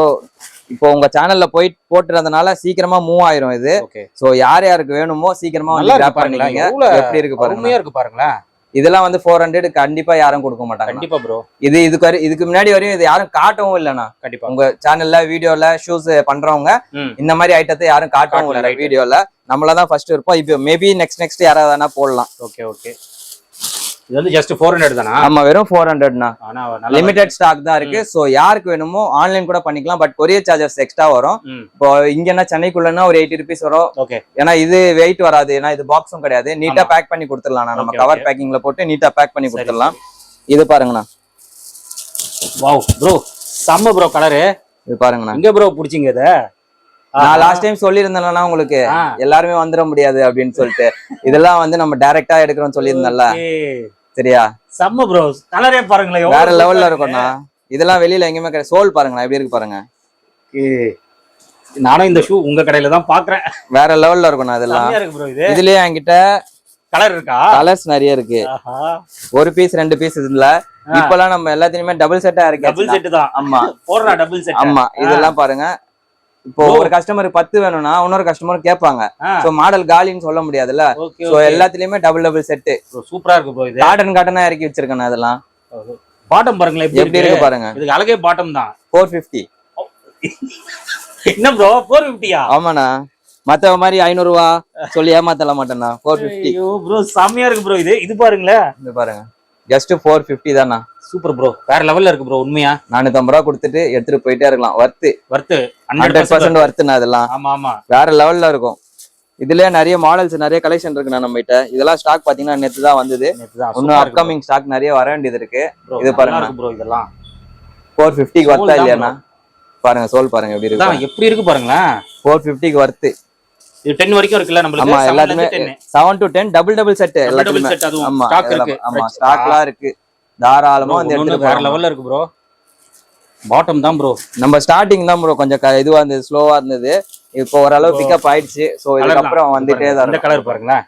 இப்போ உங்க சேனல்ல போய் போட்டுறதுனால சீக்கிரமா மூவ் ஆயிரும் இது. ஸோ யார் யாருக்கு வேணுமோ சீக்கிரமா வந்து பண்ணிக்கங்க. எப்படி இருக்கு பாருங்க இருக்கு பாருங்களேன். இதெல்லாம் வந்து ஃபோர் ஹண்ட்ரட் கண்டிப்பா யாரும் கொடுக்க மாட்டாங்க. கண்டிப்பா ப்ரோ இது இதுக்கு வரை- இதுக்கு முன்னாடி வரையும் இது யாரும் காட்டவும் இல்லைண்ணா. கண்டிப்பா. உங்க சேனல்ல வீடியோல ஷூஸ் பண்றவங்க இந்த மாதிரி ஐட்டத்தை யாரும் காட்டவும் இல்லை. வீடியோல நம்மளதான் ஃபர்ஸ்ட் இருப்போம் இப்போ மேபி நெக்ஸ்ட் நெக்ஸ்ட் யாராவது போடலாம். ஓகே ஓகே இது வந்து ஜஸ்ட் ஃபோர் ஹண்ட்ரட் தானா? நம்ம வெறும் ஃபோர் ஹண்ட்ரட்னா லிமிடெட் ஸ்டாக் தான் இருக்கு. சோ யாருக்கு வேணுமோ ஆன்லைன் கூட பண்ணிக்கலாம். பட் கொரியர் சார்ஜஸ் எக்ஸ்ட்ரா வரும். இப்போ இங்கன்னா சென்னைக்குள்ளனா ஒரு எயிட்டி ருபீஸ் வரும். ஓகே ஏன்னா இது வெயிட் வராது. ஏன்னா இது பாக்ஸும் கிடையாது. நீட்டா ஆமா. பேக் பண்ணி கொடுத்துடலாம். நம்ம கவர். பேக்கிங்ல போட்டு நீட்டா பேக் பண்ணி கொடுத்துடலாம். இது பாருங்கண்ணா. வாவ் ப்ரோ செம்ம ப்ரோ கலரு இது பாருங்கண்ணா. எங்க ப்ரோ புடிச்சிங்க இத? நான் லாஸ்ட் டைம் சொல்லியிருந்தேன்ல உங்களுக்கு. எல்லாருமே வந்துட முடியாது அப்படின்னு சொல்லிட்டு. இதெல்லாம் வந்து நம்ம டைரக்டா எடுக்கிறோம்னு சொல்லியிருந்தேன்ல. சரியா? செம்ம ப்ரோ கலரே பாருங்களேன் வேற லெவல்ல இருக்கு. இருக்கும்ண்ணா. இதெல்லாம் வெளியில எங்கேயுமே கிடையாது. சோல் பாருங்கண்ணா எப்படி இருக்கு பாருங்க. நானும் இந்த ஷூ உங்க கடையில தான் பாக்குறேன். வேற லெவல்ல இருக்கும்ண்ணா இதெல்லாம். இது. இதுலயே என்கிட்ட கலர் இருக்கா? கலர்ஸ் நிறைய இருக்கு. ஒரு பீஸ் ரெண்டு பீஸ் இதுல. இப்பெல்லாம் நம்ம எல்லாத்தையுமே டபுள் செட்டா டபுள் இருக்கு. செட் தான். ஆமா. போடுறா டபுள் செட் ஆமா. இதெல்லாம் பாருங்க. இப்போ. ஒரு கஸ்டமருக்கு பத்து வேணும்னா இன்னொரு கஸ்டமர் கேட்பாங்க. சோ மாடல் காலின்னு சொல்ல முடியாதுல்ல. சோ எல்லாத்துலயுமே டபுள் டபுள் செட்டு சூப்பரா இருக்கு ப்ரோ இது. காட்டன் காட்டனா இறக்கி வச்சிருக்கேன் நான் இதெல்லாம். பாட்டம் பாருங்களேன் எப்படி இருக்கு? பாருங்க. இதுக்கு அழகே பாட்டம் தான். ஃபோர் ஃபிஃப்டி என்ன ப்ரோ ஃபோர் ஃபிஃப்டியா ஆமாண்ணா. மத்த மாதிரி ஐநூறு ரூபா சொல்லி ஏமாத்தல மாட்டேண்ணா. ஃபோர் ஃபிஃப்டி ப்ரோ செம்மையா இருக்கு ப்ரோ இது. இது பாருங்களேன். இது பாருங்க. ஜஸ்ட் ஃபோர் ஃபிஃப்டி தானா சூப்பர் ப்ரோ வேற லெவல்ல இருக்கு ப்ரோ உண்மையா? நானூத்தம்பது ரூபா கொடுத்துட்டு எடுத்துட்டு போயிட்டே இருக்கலாம். வர்த்து வர்த்து ஹண்ட்ரட் பர்சன்ட் வர்த்துண்ணா இதெல்லாம் ஆமா ஆமா. வேற லெவல்ல இருக்கும். இதுலயே நிறைய மாடல்ஸ் நிறைய கலெக்ஷன் இருக்குண்ணா நம்ம கிட்ட இதெல்லாம் ஸ்டாக் பாத்தீங்கன்னா நேத்து தான் வந்தது. இன்னும் அப்கமிங் ஸ்டாக் நிறைய வர வேண்டியது இருக்கு. இது பாருங்க. ப்ரோ இதெல்லாம். ஃபோர் ஃபிஃப்டிக்கு வர்த்தா இல்லையாண்ணா? பாருங்க சோல் பாருங்க எப்படி இருக்கு. எப்படி இருக்கு பாருங்களேன். ஃபோர் ஃபிஃப்டிக்கு வர்த்து இது டென் வரைக்கும் இருக்குல்ல ஆமா நம்மளுக்கு எல்லாத்துமே ten seven to ten double double set double எல்லாத்துலயுமே செட் அதுவும் ஆமா ஸ்டாக் இதெல்லாம் இருக்கு. ஆமா ஸ்டாக்லாம் இருக்கு. தாராளமா ஒண்ணு எடுத்துட்டு வேற லெவல்ல இருக்கு ப்ரோ பாட்டம் தான் ப்ரோ நம்ம ஸ்டார்டிங் தான் ப்ரோ கொஞ்சம் இதுவா இருந்தது ஸ்லோவா இருந்தது. இப்போ ஓரளவு பிக்கப் ஆயிடுச்சு. சோ இதுக்கப்புறம் வந்துட்டே தான் இந்த கலர் பாருங்களேன்.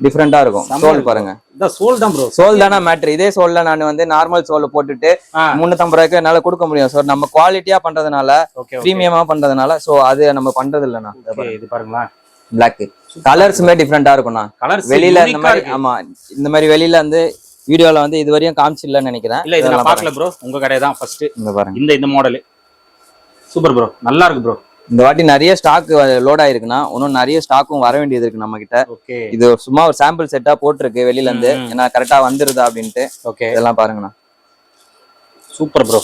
டிஃப்ரெண்டா இருக்கும். சோல். பாருங்க. சோல் தான் ப்ரோ சோல் தானே மேட்ரு இதே சோல்ல நான் வந்து நார்மல் சோல் போட்டுட்டு முன்னூத்தம்பது ரூபாய்க்கு என்னால கொடுக்க முடியும். சோ நம்ம குவாலிட்டியா பண்றதுனால பிரீமியமா பண்றதுனால சோ அது நம்ம பண்றது இல்லைண்ணா இது பாருங்களேன். பிளாக் கலர்ஸுமே டிஃப்ரெண்டா இருக்கும்ண்ணா. கலர்ஸ் வெளியில இந்த மாதிரி ஆமா இந்த மாதிரி வெளியில வந்து வீடியோல வந்து இது வரையும் காமிச்சிடலன்னு நினைக்கிறேன். இல்ல இது நான் பார்க்கல ப்ரோ உங்க கடை தான் ஃபர்ஸ்ட் பாருங்க. இங்க பாருங்க. இந்த இந்த மாடல் சூப்பர் ப்ரோ நல்லா இருக்கு ப்ரோ இந்த வாட்டி நிறைய ஸ்டாக் லோட் ஆயிருக்குன்னா இன்னும் நிறைய ஸ்டாக்கும் வர வேண்டியது இருக்கு நம்ம கிட்ட ஓகே இது சும்மா ஒரு சாம்பிள் செட்டா போட்டிருக்கு வெளியில இருந்து. ஏன்னா கரெக்டா வந்துருதா அப்படின்ட்டு. ஓகே இதெல்லாம் பாருங்கண்ணா. சூப்பர் ப்ரோ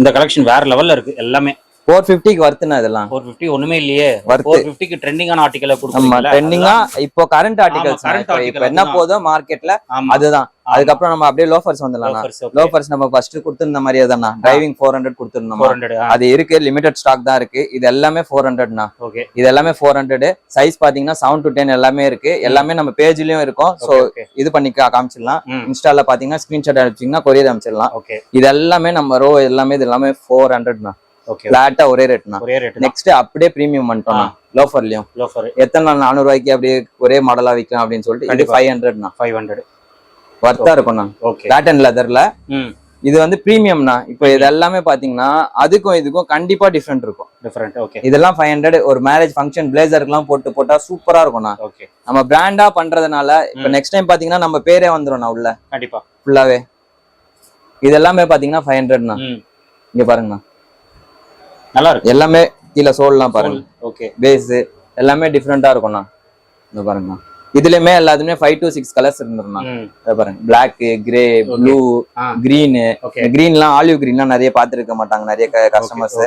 இந்த கலெக்ஷன் வேற லெவல்ல இருக்கு எல்லாமே. ஃபோர் ஃபிஃப்டிக்கு வருத்துண்ணா இதெல்லாம்? ஃபோர் ஃபிஃப்டி ஒண்ணுமே இல்லையே. ஃபோர் ஃபிஃப்டிக்கு ட்ரெண்டிங்கான ட்ரெண்டிங்கா இப்போ கரண்ட் ஆர்டிகல்ஸ் இப்போ என்ன. போதோ மார்க்கெட்ல அதுதான். அதுக்கப்புறம் நம்ம அப்படியே லோஃபர்ஸ் வந்துடலாம் லோஃபர்ஸ் நம்ம ஃபர்ஸ்ட் கொடுத்திருந்த மாதிரியே தானா டிரைவிங் ஃபோர் ஹண்ட்ரட் கொடுத்துருந்தோம்? அது இருக்கு லிமிடெட் ஸ்டாக் தான் இருக்கு. இது எல்லாமே ஃபோர் ஹண்ட்ரட்னா இது எல்லாமே ஃபோர் ஹண்ட்ரட் சைஸ் பாத்தீங்கன்னா செவன் டு டென் எல்லாமே இருக்கு. எல்லாமே நம்ம பேஜ்லயும் இருக்கும். ஸோ இது பண்ணி காமிச்சிடலாம். இன்ஸ்டால பாத்தீங்கன்னா ஸ்கிரீன்ஷாட் அனுப்பிச்சிங்கன்னா கொரியர் அனுப்பிச்சிடலாம். இது எல்லாமே நம்ம ரோ எல்லாமே இது எல்லாமே ஃபோர் ஹண்ட்ரட்னா ஓகே பிளாட்டா ஒரே ரேட்னா ஒரே ரேட் நெக்ஸ்ட் அப்படியே ப்ரீமியம் பண்ணிட்டோம் லோஃபர்லயும் லோஃபர் எத்தனை நாள் நானூறு ரூபாய்க்கு அப்படியே ஒரே மாடலா விற்கலாம் அப்படின்னு சொல்லிட்டு. ஃபைவ் ஹண்ட்ரட்னா ஃபைவ் ஹண்ட்ரட் ஒர்த்தா இருக்கும் நான். ஓகே பேட்டன் லெதர்ல இது வந்து ப்ரீமியம்னா இப்போ இது எல்லாமே பாத்தீங்கன்னா அதுக்கும் இதுக்கும் கண்டிப்பா டிஃப்ரெண்ட் இருக்கும். டிஃபரெண்ட் ஓகே இதெல்லாம் ஃபைவ் ஹண்ட்ரட் ஒரு மேரேஜ் ஃபங்க்ஷன் பிளேசருக்குலாம் போட்டு போட்டா சூப்பரா இருக்கும்ண்ணா. ஓகே நம்ம பிராண்டா பண்றதுனால இப்போ நெக்ஸ்ட் டைம் பாத்தீங்கன்னா நம்ம பேரே வந்துரும்ண்ணா உள்ள. கண்டிப்பா. ஃபுல்லாவே இது எல்லாமே பாத்தீங்கன்னா ஃபைவ் ஹண்ட்ரட்ண்ணா இங்க பாருங்கண்ணா. நல்லா இருக்கு. எல்லாமே கீழே சோல்லாம் பாருங்க. ஓகே பேஸ் எல்லாமே டிஃப்ரெண்டா இருக்கும்ண்ணா. இந்த பாருங்கண்ணா இதுலயுமே எல்லாத்துலயுமே ஃபைவ் டு சிக்ஸ் கலர்ஸ் இருந்துருண்ணா இதை பாருங்க. பிளாக் கிரே ப்ளூ கிரீன் கிரீன்லாம் ஆலிவ் கிரீன்லாம் நிறைய பார்த்துருக்க மாட்டாங்க. நிறைய கஸ்டமர்ஸ்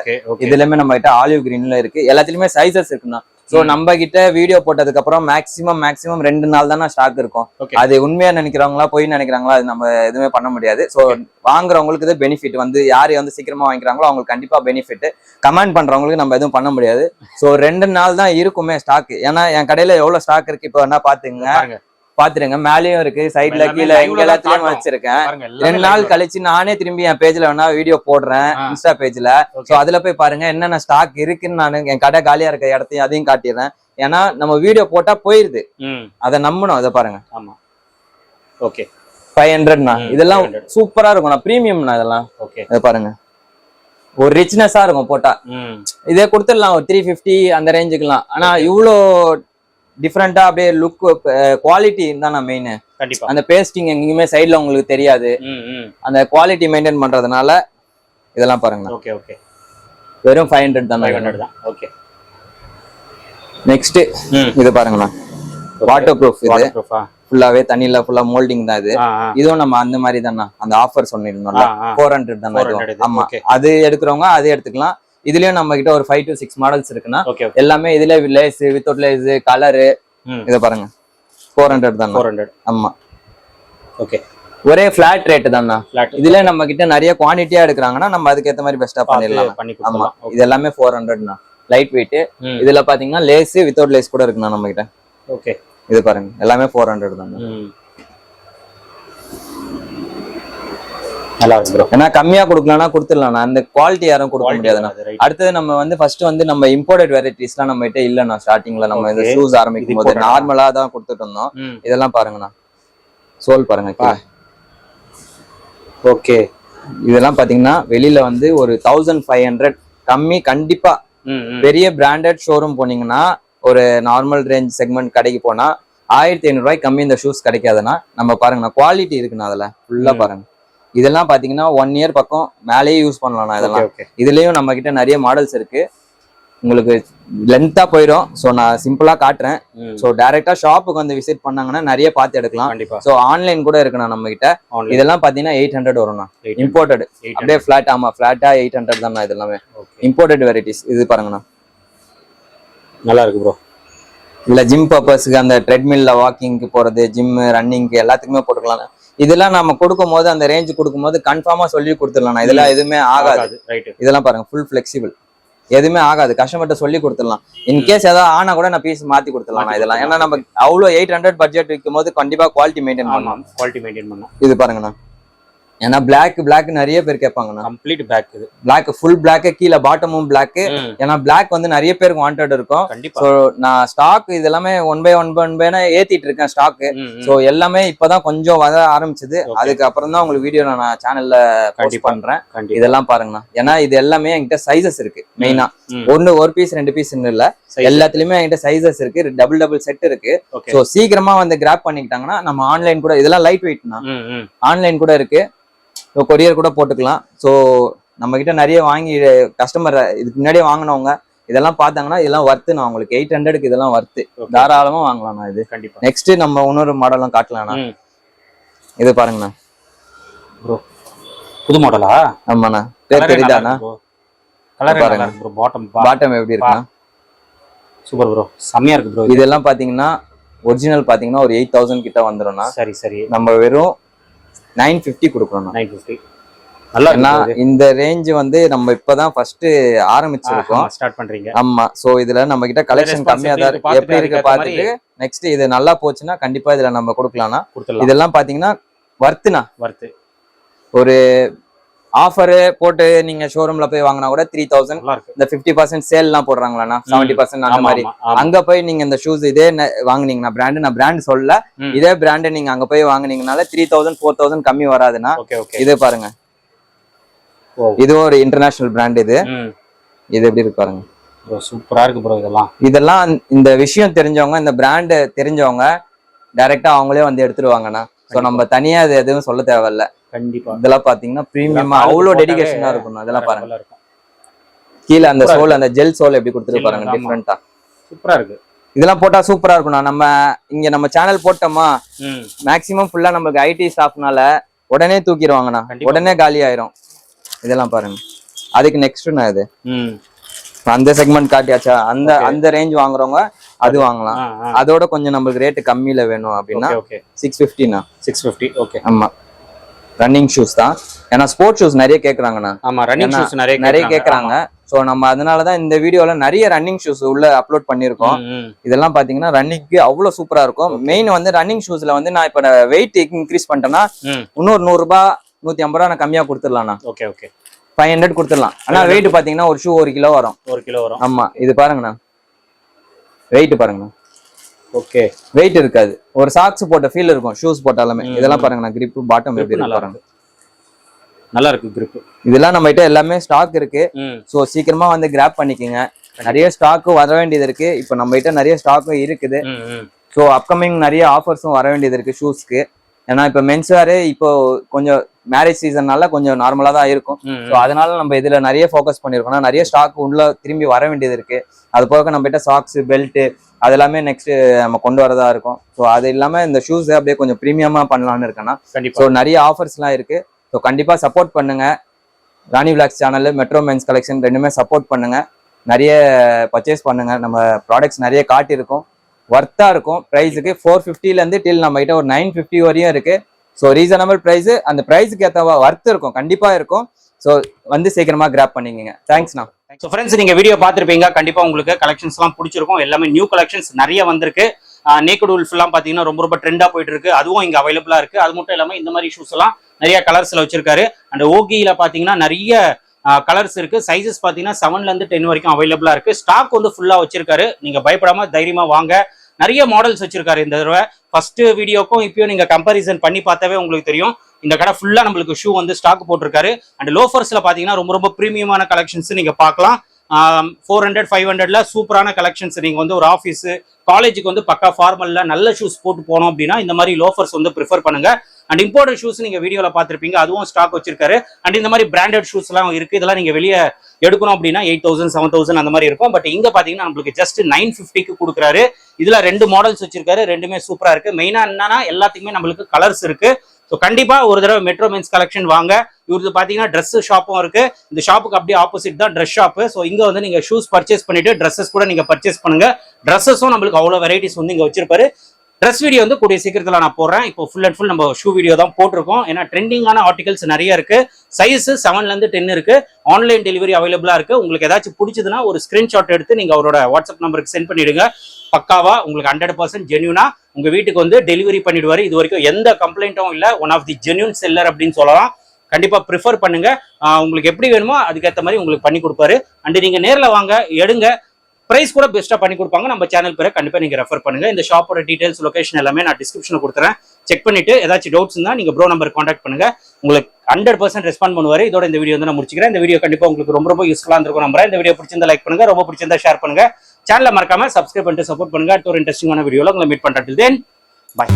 இதுலயுமே நம்ம கிட்ட ஆலிவ் கிரீன்ல இருக்கு. எல்லாத்துலயுமே சைசஸ் இருக்குண்ணா. சோ நம்ம கிட்ட வீடியோ போட்டதுக்கு அப்புறம் மேக்ஸிமம் மேக்ஸிமம் ரெண்டு நாள் தானே ஸ்டாக் இருக்கும். அது உண்மையா நினைக்கிறவங்களா போய் நினைக்கிறாங்களா அது நம்ம எதுவுமே பண்ண முடியாது. சோ வாங்குறவங்களுக்கு இது பெனிஃபிட் வந்து யார் வந்து சீக்கிரமா வாங்கிக்கிறாங்களோ அவங்களுக்கு கண்டிப்பா பெனிஃபிட் கமெண்ட் பண்றவங்களுக்கு நம்ம எதுவும் பண்ண முடியாது. சோ ரெண்டு நாள் தான் இருக்குமே ஸ்டாக் ஏன்னா என் கடையில எவ்வளவு ஸ்டாக் இருக்கு இப்போ என்ன பாத்துங்க பாத்துருங்க. மேலயும் இருக்கு சைடுல கீழே எங்க எல்லாத்துலயும். வச்சிருக்கேன். ரெண்டு நாள். கழிச்சு நானே திரும்பி என் பேஜ்ல வேணா வீடியோ போடுறேன். இன்ஸ்டா பேஜ்ல. சோ அதுல போய் பாருங்க என்னென்ன ஸ்டாக் இருக்குன்னு நான் என் கடை காலியா இருக்க இடத்தையும் அதையும் காட்டிடுறேன். ஏன்னா நம்ம வீடியோ போட்டா போயிருது. அதை நம்பணும் அதை பாருங்க. ஆமா. ஓகே ஃபைவ் ஹண்ட்ரட்னா ம், இதெல்லாம் 500. சூப்பரா இருக்கும்ண்ணா ப்ரீமியம்னா இதெல்லாம்? ஓகே இதை பாருங்க. ஒரு ரிச்னஸா இருக்கும் போட்டா. இதே கொடுத்துடலாம் ஒரு த்ரீ ஃபிஃப்டி அந்த ரேஞ்சுக்குலாம் ஆனா இவ்வளோ டிஃப்ரெண்டா அப்படியே லுக் குவாலிட்டி தான் மெயின் கண்டிப்பா. அந்த பேஸ்டிங் எங்கேயுமே சைடுல உங்களுக்கு தெரியாது. அந்த குவாலிட்டி மெயின்டைன் பண்றதுனால இதெல்லாம் பாருங்க ஓகே ஓகே. வெறும் ஃபைவ் ஹண்ட்ரட் தான் தான். ஓகே. நெக்ஸ்ட் இது பாருங்கண்ணா வாட்டர் ப்ரூஃப் இது. ஃபுல்லாவே தண்ணியில ஃபுல்லா மோல்டிங் தான் இது. இதுவும் நம்ம அந்த மாதிரி தானே. அந்த ஆஃபர் ஆ. ஃபோர் ஹண்ட்ரட் தானே 400 இதுவும். இது, ஆமா. அது எடுக்கிறவங்க அது எடுத்துக்கலாம். இதுலயும் நம்ம கிட்ட ஒரு ஃபைவ் டு சிக்ஸ் மாடல்ஸ் இருக்குன்னா எல்லாமே இதுல லேஸ் வித்தவுட் லேஸ் கலரு இதை பாருங்க. ஃபோர் ஹண்ட்ரட் தானே ஃபோர் ஹண்ட்ரட் ஆமா. ஓகே ஒரே ஃபிளாட் ரேட் தானே இதுல நம்ம கிட்ட நிறைய குவான்டிட்டியா எடுக்கிறாங்கன்னா நம்ம அதுக்கேத்த மாதிரி பெஸ்டா பண்ணிடலாம். பண்ணி ஆமா. இது எல்லாமே ஃபோர் ஹண்ட்ரட்னா லைட் வெயிட் இதுல பாத்தீங்கன்னா லேஸ் வித்தவுட் லேஸ் கூட இருக்குண்ணா நம்ம கிட்ட. ஓகே இது பாருங்க. எல்லாமே ஃபோர் ஹண்ட்ரட் தான் நல்லா இருக்கு ப்ரோ ஏன்னா கம்மியா கொடுக்கலன்னா கொடுத்துடலாம். அந்த குவாலிட்டி யாரும் கொடுக்க முடியாதுண்ணா. அடுத்தது நம்ம வந்து ஃபர்ஸ்ட் வந்து நம்ம இம்போர்ட்டட் வெரைட்டிஸ்லாம் நம்ம கிட்ட இல்லைண்ணா ஸ்டார்டிங்ல நம்ம இந்த. ஷூஸ் ஆரம்பிக்கும் போது? நார்மலா தான் கொடுத்துட்டு இருந்தோம். இதெல்லாம் பாருங்கண்ணா. சோல் பாருங்க. ஓகே இதெல்லாம் பாத்தீங்கன்னா வெளியில வந்து ஒரு தௌசண்ட் ஃபைவ் ஹண்ட்ரட் கம்மி கண்டிப்பா பெரிய பிராண்டட் ஷோரூம் போனீங்கன்னா ஒரு நார்மல் ரேஞ்ச் செக்மெண்ட் கடைக்கு போனா ஆயிரத்தி ஐநூறு ரூபாய்க்கு கம்மி இந்த ஷூஸ் கிடைக்காதுன்னா நம்ம பாருங்கண்ணா குவாலிட்டி இருக்குண்ணா அதுல. ஃபுல்லா. பாருங்க. இதெல்லாம் பாத்தீங்கன்னா ஒன் இயர் பக்கம் மேலேயே யூஸ் பண்ணலாம்ண்ணா ஓகே இதெல்லாம். இதுலயும் நம்ம கிட்ட நிறைய மாடல்ஸ் இருக்கு. உங்களுக்கு லென்த்தா போயிடும். ஸோ நான் சிம்பிளா காட்டுறேன். ஸோ டைரக்டா ஷாப்புக்கு வந்து விசிட் பண்ணாங்கன்னா நிறைய பார்த்து எடுக்கலாம். ஸோ ஆன்லைன் கூட இருக்குண்ணா நம்ம கிட்ட. இதெல்லாம் பாத்தீங்கன்னா எயிட் ஹண்ட்ரட் வரும்ண்ணா இம்போர்ட்டட் அப்படியே ஃபிளாட் ஆமா ஃபிளாட்டா எயிட் ஹண்ட்ரட் தான் இது எல்லாமே இம்போர்ட்டட் வெரைட்டிஸ் இது பாருங்கண்ணா நல்லா இருக்கு ப்ரோ இல்ல ஜிம் பர்பஸ்க்கு அந்த ட்ரெட்மில்ல வாக்கிங்க்கு போறது ஜிம் ரன்னிங்க்கு எல்லாத்துக்குமே போட்டுக்கலாம். இதெல்லாம் நம்ம கொடுக்கும் போது அந்த ரேஞ்ச் கொடுக்கும் போது கன்ஃபார்மா சொல்லி கொடுத்துடலாம் இதெல்லாம் எதுவுமே ஆகாது. இதெல்லாம் பாருங்க ஃபுல் ஃபிளெக்சிபிள் எதுவுமே ஆகாது. கஸ்டமர்கிட்ட சொல்லி கொடுத்துடலாம். இன்கேஸ் ஏதாவது ஆனா கூட நான் பீஸ் மாத்தி கொடுத்துடலாம் இதெல்லாம். ஏன்னா நம்ம அவ்வளோ எயிட் ஹண்ட்ரட் பட்ஜெட் விற்கும் போது கண்டிப்பா குவாலிட்டி மெயின்டைன் பண்ணலாம் குவாலிட்டி மெயின்டைன் பண்ணா இது பாருங்கண்ணா. ஏன்னா பிளாக் பிளாக் நிறைய பேர் கேட்பாங்கண்ணா. கம்ப்ளீட் பேக் இது. பிளாக் ஃபுல் பிளாக் கீழே பாட்டமும் பிளாக் ஏன்னா பிளாக் வந்து நிறைய பேருக்கு வாண்டட் இருக்கும். ஸோ நான் ஸ்டாக் இது எல்லாமே one by one by one பைனா ஏத்திட்டு இருக்கேன் ஸ்டாக் ம், ம். ஸோ எல்லாமே இப்பதான் கொஞ்சம் வர ஆரம்பிச்சது. Okay. அதுக்கு அப்புறம் தான் உங்களுக்கு வீடியோ நான் சேனல்ல போஸ்ட். பண்றேன். இதெல்லாம் பாருங்கண்ணா. ஏன்னா இது எல்லாமே என்கிட்ட சைசஸ் இருக்கு மெயினா. ஒன்னு ஒரு பீஸ் ரெண்டு பீஸ் இல்ல. எல்லாத்துலயுமே என்கிட்ட சைசஸ் இருக்கு. டபுள் டபுள் செட் இருக்கு. ஸோ சீக்கிரமா வந்து கிராப் பண்ணிக்கிட்டாங்கன்னா நம்ம ஆன்லைன் கூட இதெல்லாம் லைட் வெயிட்னா ஆன்லைன் கூட இருக்கு. ஸோ கொரியர் கூட போட்டுக்கலாம். ஸோ நம்ம கிட்ட நிறைய வாங்கி கஸ்டமர் இதுக்கு முன்னாடியே வாங்கினவங்க இதெல்லாம் பார்த்தாங்கன்னா இதெல்லாம் ஒர்த்து நான் உங்களுக்கு எயிட் ஹண்ட்ரடுக்கு இதெல்லாம் ஒர்த்து ஓகே தாராளமா வாங்கலாம் நான் இது. கண்டிப்பா. நெக்ஸ்ட் நம்ம இன்னொரு மாடலும் காட்டலாம்ண்ணா இது பாருங்கண்ணா. ப்ரோ புது மாடலா ஆமாண்ணா. பேர் தெரியுதாண்ணா? பாருங்க. பாட்டம் பாட்டம் எப்படி இருக்குண்ணா? சூப்பர் ப்ரோ செம்மையா இருக்கு ப்ரோ இதெல்லாம் பாத்தீங்கன்னா ஒரிஜினல் பாத்தீங்கன்னா ஒரு எயிட் தௌசண்ட் கிட்ட வந்துடும்ண்ணா சரி சரி. நம்ம வெறும் நைன் ஃபிஃப்டி கொடுக்குறோம் நைன் ஃபிஃப்டி. நல்லா இந்த ரேஞ்ச் வந்து நம்ம இப்பதான் ஃபர்ஸ்ட் ஆரம்பிச்சிருக்கோம். ஸ்டார்ட் பண்றீங்க. ஆமா சோ இதுல நம்ம கிட்ட கலெக்ஷன் கம்மியா தான் இருக்கு எப்படி இருக்கு பார்த்துட்டு நெக்ஸ்ட் இது நல்லா போச்சுன்னா கண்டிப்பா இதுல நம்ம கொடுக்கலாம்னா இதெல்லாம் பாத்தீங்கன்னா வர்த்துனா வர்த்து ஒரு ஆஃபர் போட்டு நீங்க ஷோரூம்ல போய் வாங்கினா கூட த்ரீ தௌசண்ட் இந்த ஃபிஃப்டி பர்சன்ட் சேல் எல்லாம் போடுறாங்களாண்ணா? செவன்டி பர்சன்ட் அந்த மாதிரி. அங்க போய் நீங்க இந்த ஷூஸ் இதே வாங்குனீங்கன்னா பிராண்ட் நான் பிராண்ட் சொல்லல. இதே பிராண்ட் நீங்க அங்க போய் வாங்குனீங்கனால த்ரீ தௌசண்ட் ஃபோர் தௌசண்ட் கம்மி வராதுன்னா இது பாருங்க. இதுவும் ஒரு இன்டர்நேஷனல் பிராண்ட் இது. இது எப்படி இருக்கு பாருங்க. ப்ரோ சூப்பரா இருக்கு ப்ரோ இதெல்லாம். இதெல்லாம் இந்த விஷயம் தெரிஞ்சவங்க இந்த பிராண்ட் தெரிஞ்சவங்க டைரக்டா அவங்களே வந்து எடுத்துருவாங்கண்ணா. சோ நம்ம தனியா இது எதுவும் சொல்ல தேவையில்ல. கண்டிப்பா. இதெல்லாம் பாத்தீங்கன்னா பிரீமியமா அவ்வளவு டெடிகேஷனா இருக்கணும் அதெல்லாம் பாருங்க. இருக்கும். கீழே அந்த சோல் அந்த ஜெல் சோல் எப்படி கொடுத்துட்டு பாருங்க. டிஃப்ரெண்டா சூப்பரா இருக்கு. இதெல்லாம் போட்டா சூப்பரா இருக்கும்ண்ணா. நம்ம இங்க நம்ம சேனல் போட்டோமா ம். மேக்ஸிமம் ஃபுல்லா நமக்கு ஐடி ஸ்டாஃப்னால உடனே தூக்கிடுவாங்கண்ணா. உடனே காலி ஆயிரும். இதெல்லாம் பாருங்க. அதுக்கு நெக்ஸ்ட்ண்ணா இது. அந்த செக்மெண்ட் காட்டியாச்சா? அந்த. அந்த ரேஞ்ச் வாங்குறவங்க அது வாங்கலாம். அதோட கொஞ்சம் நம்மளுக்கு ரேட் கம்மியில வேணும் அப்படின்னா சிக்ஸ் ஃபிஃப்டினா சிக்ஸ் ஃபிஃப்டி ஓகே ஆமா. ரன்னிங் ஷூஸ் தான். ஏன்னா ஸ்போர்ட்ஸ் ஷூஸ் நிறைய கேக்குறாங்கண்ணா. ஆமா ரன்னிங் ஷூஸ் நிறைய நிறைய கேக்குறாங்க. சோ நம்ம அதனாலதான் இந்த வீடியோல நிறைய ரன்னிங் ஷூஸ் உள்ள அப்லோட் பண்ணிருக்கோம் ம், ம். இதெல்லாம் பாத்தீங்கன்னா ரன்னிங்க்கு அவ்வளவு சூப்பரா இருக்கும். மெயின் வந்து ரன்னிங் ஷூஸ்ல வந்து நான் இப்ப வெயிட் இன்க்ரீஸ் பண்ணிட்டேன்னா இன்னொரு நூறு ரூபாய் நூத்தி ஐம்பது ரூபா நான் கம்மியா கொடுத்துடலாம்ண்ணா ஓகே ஓகே ஃபைவ் ஹண்ட்ரட் கொடுத்துடலாம். ஆனா வெயிட் பாத்தீங்கன்னா ஒரு ஷூ ஒரு கிலோ வரும். ஒரு கிலோ வரும். ஆமா இது பாருங்கண்ணா. வெயிட் பாருங்கண்ணா. ஓகே வெயிட் இருக்காது. ஒரு சாக்ஸ் போட்ட ஃபீல் இருக்கும். ஷூஸ் போட்டாலுமே. இதெல்லாம் பாருங்கண்ணா grip பாட்டம் எப்படி நல்லா பாருங்க. நல்லா இருக்கு grip. இதெல்லாம் நம்ம கிட்ட எல்லாமே ஸ்டாக் இருக்கு. ஸோ சீக்கிரமா வந்து கிராப் பண்ணிக்கோங்க. நிறைய ஸ்டாக்கும் வர வேண்டியது இருக்கு. இப்போ நம்ம கிட்ட நிறைய ஸ்டாக்கும் இருக்குது. ஸோ அப்கமிங் நிறைய ஆஃபர்ஸும் வர வேண்டியது இருக்கு ஷூஸ்க்கு ஏன்னா இப்போ மென்ஸ் வேறு இப்போ கொஞ்சம் மேரேஜ் சீசன்னால கொஞ்சம் நார்மலாக தான் இருக்கும். ஸோ அதனால நம்ம இதுல நிறைய ஃபோக்கஸ் பண்ணியிருக்கோம் நிறைய ஸ்டாக் உள்ள திரும்பி வர வேண்டியது இருக்கு. அது போக நம்ம கிட்ட சாக்ஸ் பெல்ட் அது எல்லாமே நெக்ஸ்ட் நம்ம கொண்டு வரதா இருக்கும். ஸோ அது இல்லாம இந்த ஷூஸ் அப்படியே கொஞ்சம் ப்ரீமியமா பண்ணலாம்னு இருக்கேன்னா ஸோ நிறைய ஆஃபர்ஸ்லாம் இருக்கு. ஸோ கண்டிப்பா சப்போர்ட் பண்ணுங்க. Rani vlogs channel metro men's collection ரெண்டுமே சப்போர்ட் பண்ணுங்க. நிறைய பர்ச்சேஸ் பண்ணுங்க. நம்ம ப்ராடக்ட்ஸ் நிறைய காட்டியிருக்கோம். ஒர்த்தா இருக்கும். ப்ரைஸுக்கு ஃபோர் ஃபிஃப்டிலேருந்து டில் நம்ம கிட்ட ஒரு நைன் ஃபிஃப்டி வரையும் இருக்கு. ஸோ ரீசனபிள் ப்ரைஸ் அந்த ப்ரைஸுக்கு ஏற்ற ஒர்த் இருக்கும். கண்டிப்பா இருக்கும். ஸோ வந்து சீக்கிரமாக கிராப் பண்ணிக்கங்க. தேங்க்ஸ்ண்ணா ஸோ ஃப்ரெண்ட்ஸ் நீங்கள் வீடியோ பார்த்துருப்பீங்க. கண்டிப்பாக உங்களுக்கு கலெக்ஷன்ஸ்லாம் பிடிச்சிருக்கும். எல்லாமே நியூ கலெக்ஷன்ஸ் நிறைய வந்திருக்கு. நேக்கட் உல்ஃப் பார்த்தீங்கன்னா ரொம்ப ரொம்ப ட்ரெண்டாக போயிட்டு இருக்கு அதுவும் இங்கே அவைலபிளாக இருக்குது அது மட்டும் இல்லாமல் இந்த மாதிரி ஷூஸ் எல்லாம் நிறைய கலர்ஸில் வச்சிருக்காரு. அண்ட் ஓகியில் பார்த்தீங்கன்னா நிறைய கலர்ஸ் இருக்கு. சைஸஸ் பார்த்தீங்கன்னா செவன்ல இருந்து டென் வரைக்கும் அவைலபிளா இருக்கு. ஸ்டாக் வந்து ஃபுல்லா வச்சிருக்காரு. நீங்க பயப்படாம தைரியமா வாங்க. நிறைய மாடல்ஸ் வச்சிருக்காரு இந்த தடவை. ஃபர்ஸ்ட் வீடியோக்கும் இப்பயும் நீங்க கம்பாரிசன் பண்ணி பார்த்தாவே உங்களுக்கு தெரியும். இந்த கடை ஃபுல்லா நம்மளுக்கு ஷூ வந்து ஸ்டாக் போட்டிருக்காரு. அண்ட் லோஃபர்ஸ்ல பாத்தீங்கன்னா ரொம்ப ரொம்ப ப்ரீமியமான கலெக்ஷன்ஸ் நீங்க பார்க்கலாம். ஃபோர் ஹண்ட்ரட் ஃபைவ் ஹண்ட்ரட்ல சூப்பரான கலெக்ஷன்ஸ் நீங்கள் வந்து ஒரு ஆஃபீஸு காலேஜுக்கு வந்து பக்கா ஃபார்மல்ல நல்ல ஷூஸ் போட்டு போனோம் அப்படின்னா இந்த மாதிரி லோஃபர்ஸ் வந்து ப்ரிஃபர் பண்ணுங்க. அண்ட் இம்போர்ட்டட் ஷூஸ் நீங்கள் வீடியோவில் பார்த்துருப்பீங்க அதுவும் ஸ்டாக் வச்சிருக்காரு. அண்ட் இந்த மாதிரி பிராண்டட் ஷூஸ்லாம் இருக்குது இதெல்லாம் நீங்கள் வெளியே எடுக்கணும் அப்படின்னா எயிட் தௌசண்ட் செவன் தௌசண்ட் அந்த மாதிரி இருக்கும். பட் இங்கே பார்த்தீங்கன்னா நம்மளுக்கு ஜஸ்ட் நைன் ஃபிஃப்டிக்கு கொடுக்குறாரு. இதுல ரெண்டு மாடல்ஸ் வச்சிருக்காரு ரெண்டுமே சூப்பராக இருக்கு. மெயினா என்னன்னா எல்லாத்துக்குமே நம்மளுக்கு கலர்ஸ் இருக்கு. ஸோ கண்டிப்பா ஒரு தடவை மெட்ரோ மென்ஸ் கலெக்ஷன் வாங்க. இவருக்கு பாத்தீங்கன்னா ட்ரெஸ் ஷாப்பும் இருக்கு. இந்த ஷாப்புக்கு அப்படியே ஆப்போசிட் தான் ட்ரெஸ் ஷாப் ஸோ இங்க வந்து நீங்க ஷூஸ் பர்ச்சேஸ் பண்ணிட்டு ட்ரெஸ்ஸஸ் கூட நீங்க பர்ச்சேஸ் பண்ணுங்க. ட்ரெஸ்ஸஸும் நம்மளுக்கு அவ்வளோ வெரைட்டிஸ் வந்து இங்க வச்சிருப்பாரு. ட்ரெஸ் வீடியோ வந்து கூடிய சீக்கிரத்தில் நான் போடுறேன். இப்போ ஃபுல் அண்ட் ஃபுல் நம்ம ஷூ வீடியோ தான் போட்டிருக்கோம். ஏன்னா ட்ரெண்டிங்கான ஆர்டிகல்ஸ் நிறைய இருக்கு. சைஸ் செவன்லேருந்து டென் இருக்கு. ஆன்லைன் டெலிவரி அவைலபிளாக இருக்கு. உங்களுக்கு ஏதாச்சும் பிடிச்சதுன்னா ஒரு ஸ்கிரீன்ஷாட் எடுத்து நீங்கள் அவரோட வாட்ஸ்அப் நம்பருக்கு சென்ட் பண்ணிடுங்க. பக்காவா உங்களுக்கு ஹண்ட்ரட் பர்சன்ட் ஜென்யூனா உங்க வீட்டுக்கு வந்து டெலிவரி பண்ணிடுவாரு. இது வரைக்கும் எந்த கம்ப்ளைண்ட்டும் இல்லை. One of the genuine seller அப்படின்னு சொல்லலாம். கண்டிப்பாக ப்ரிஃபர் பண்ணுங்க. உங்களுக்கு எப்படி வேணுமோ அதுக்கேற்ற மாதிரி உங்களுக்கு பண்ணி கொடுப்பாரு. அண்ட் நீங்கள் நேரில் வாங்க எடுங்க. பிரைஸ் கூட பெஸ்ட்டாக பண்ணி கொடுப்பாங்க. நம்ம சேனல் பேரை கண்டிப்பாக நீங்கள் ரெஃபர் பண்ணுங்கள் இந்த ஷாப்போட டீடைல்ஸ் லொகேஷன் எல்லாமே நான் டிஸ்கிரிப்ஷனில் கொடுத்துறேன். செக் பண்ணிவிட்டு ஏதாச்சும் டவுட்ஸ் இருந்தால் நீங்கள் ப்ரோ நம்பர் காண்டாக்ட் பண்ணுங்கள் உங்களுக்கு ஹண்ட்ரட் பர்சன்ட் ரெஸ்பாண்ட் பண்ணுவார். இதோட இந்த வீடியோ வந்து நான் முடிச்சுக்கிறேன். இந்த வீடியோ கண்டிப்பாக உங்களுக்கு ரொம்ப ரொம்ப யூஸ்ஃபுல்லாக இருக்கும் நம்புறேன். இந்த வீடியோ பிடிச்சிருந்தா லைக் பண்ணுங்கள் ரொம்ப பிடிச்சிருந்தா ஷேர் பண்ணுங்கள் சேனலை மறக்காம சப்ஸ்கிரைப் பண்ணிட்டு சப்போர்ட் பண்ணுங்கள் அடுத்த ஒரு இன்ட்ரெஸ்டிங்கான வீடியோவில் உங்களை மீட் பண்ணுறது தென் பாய்